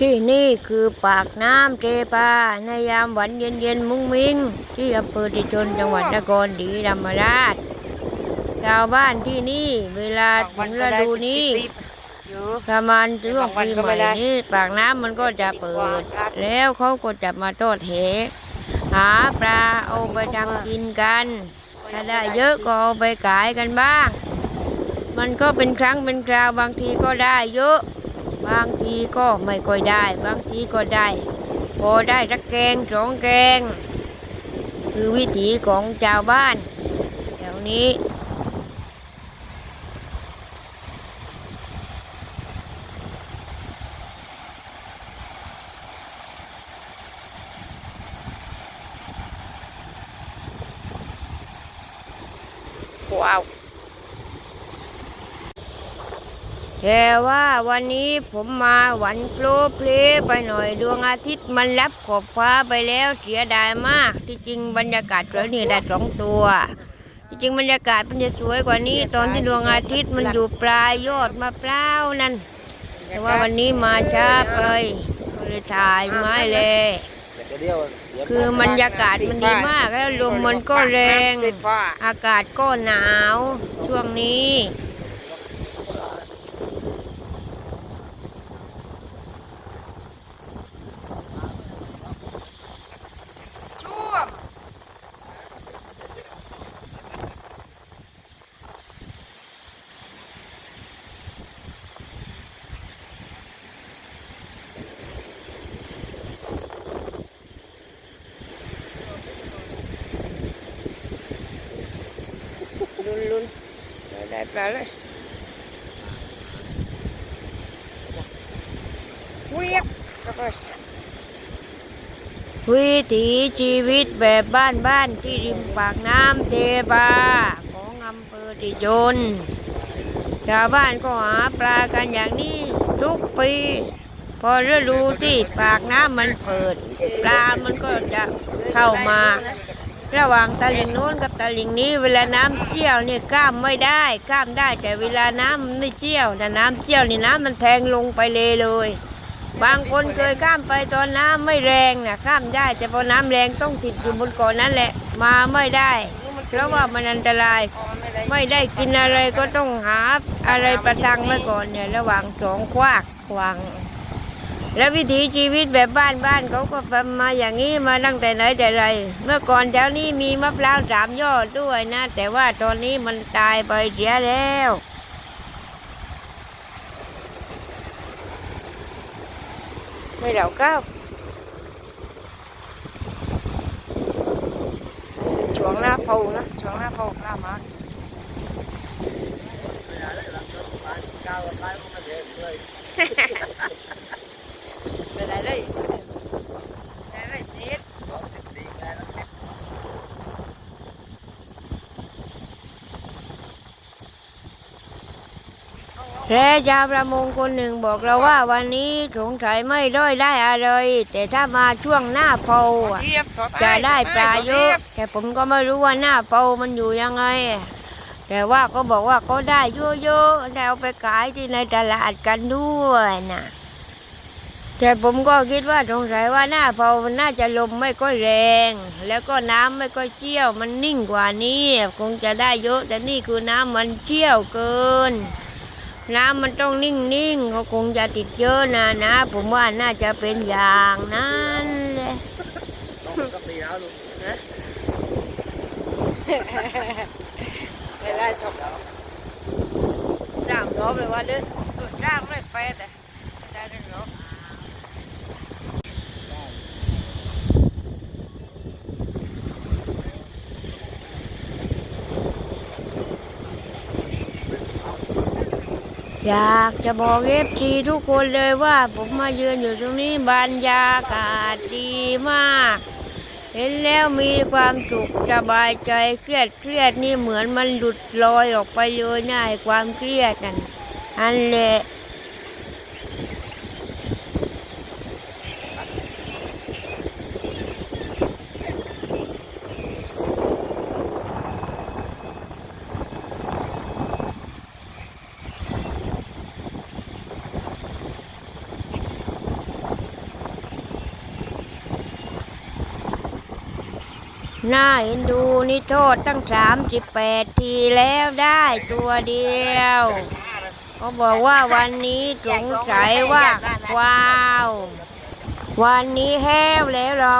ที่นี่คือปากน้ำเทปาในยามวันเย็นๆมุ้งมิง ที่อำเภอติชนจังหวัดนครศรีธรรมราช ชาวบ้านที่นี่เวลาถึงฤดูนี้ประมาณช่วงปีใหม่นี้ปากน้ำมันก็จะเปิด แล้วเขาก็จะมาทอดเหหาปลาเอาไปทำกินกันถ้าได้เยอะก็เอาไปขายกันบ้าง มันก็เป็นครั้งเป็นคราวบางทีก็ได้เยอะ บางทีก็ไม่ค่อยได้ บางทีก็ได้ พอได้สักแกงสองแกง คือวิถีของชาวบ้านแถวนี้ว้าว แต่ว่าวันนี้ผมมาหวันโปรเพลไปหน่อยดวงอาทิตย์มันรับขอบฟ้าไปแล้วเสียดายมาก ที่จริงบรรยากาศสวยนี่ได้สองตัว ที่จริงบรรยากาศมันจะสวยกว่านี้ ตอนที่ดวงอาทิตย์มันอยู่ปลายยอดมะพร้าวนั่นแต่ว่าวันนี้มาช้าไปเลยถ่ายไม้เลยคือบรรยากาศมันดีมากแล้วลมมันก็แรง อากาศก็หนาว ช่วงนี้ ช่วง ลุนลุนได้ไปลาเลยเวียบวิถีชีวิตแบบบ้านบ้านๆที่ริมปากน้ำเทปาของอำเภอติจนชาวบ้านก็หาปลากันอย่างนี้ทุกปี พอฤดูที่ปากน้ำมันเปิด ปลามันก็จะเข้ามา ระหว่างตะลิงโน้นกับตะลิงนี้เวลาน้ำเชี่ยวเนี่ยข้ามไม่ได้ข้ามได้ แต่เวลาน้ำมันไม่เชี่ยวแต่น้ำเชี่ยวนี่น้ำมันแทงลงไปเลยเลย บางคนเคยข้ามไปตอนน้ำไม่แรงนะข้ามได้ แต่พอน้ำแรงต้องติดอยู่บนเกาะนั่นแหละมาไม่ได้เพราะว่ามันอันตราย ไม่ได้กินอะไรก็ต้องหาอะไรประทังไว้ก่อนเนี่ยระหว่างสองควักวาง แล้ววิถีชีวิตแบบบ้านบ้านๆเขาก็มาอย่างนี้มาตั้งแต่ไหนแต่ไร เมื่อก่อนแถวนี้มีมะพร้าวสามยอดด้วยนะ แต่ว่าตอนนี้มันตายไปเสียแล้วไม่เดาก้าวช่วงหน้าเผานะช่วงหน้าเผาหน้ามาไปไหนเลยไปไหนเลยติด และชาวประมงคนหนึ่งบอกเราว่าวันนี้สงสัยไม่ด้อยได้อะไร แต่ถ้ามาช่วงหน้าเผาอะเทียบถอจะได้ปลาเยอะทีบแต่ผมก็ไม่รู้ว่าหน้าเผามันอยู่ยังไง แต่ว่าก็บอกว่าก็ได้เยอะๆได้เอาไปขายที่ในตลาดกันด้วยนะแต่ผมก็คิดว่าสงสัยว่าหน้าเผามันน่าจะลมไม่ค่อยแรง แล้วก็น้ำไม่ค่อยเชี่ยวมันนิ่งกว่านี้ คงจะได้เยอะ แต่นี่คือน้ำมันเชี่ยวเกิน น้ำมันต้องนิ่งๆเขาคงจะติดเยอะนะนะ ผมว่าน่าจะเป็นอย่างนั้นแหละไม่ได้จบจ้างรอบเลยว่าเด้อจ้างไม่ไปแต่ไม่ได้เด้อรอบ อยากจะบอกเอฟซีทุกคนเลยว่าผมมายืนอยู่ตรงนี้บรรยากาศดีมาก เห็นแล้วมีความสุขสบายใจเครียดเครียดนี่เหมือนมันหลุดลอยออกไปเลยนะไอความเครียดนั่นอันแหละ น่าเห็นดูนี่โทษตั้งสามสิบแปดทีแล้วได้ตัวเดียวเขาบอกว่าวันนี้สงสัยว่าว้าว วันนี้แห้วแล้วเรา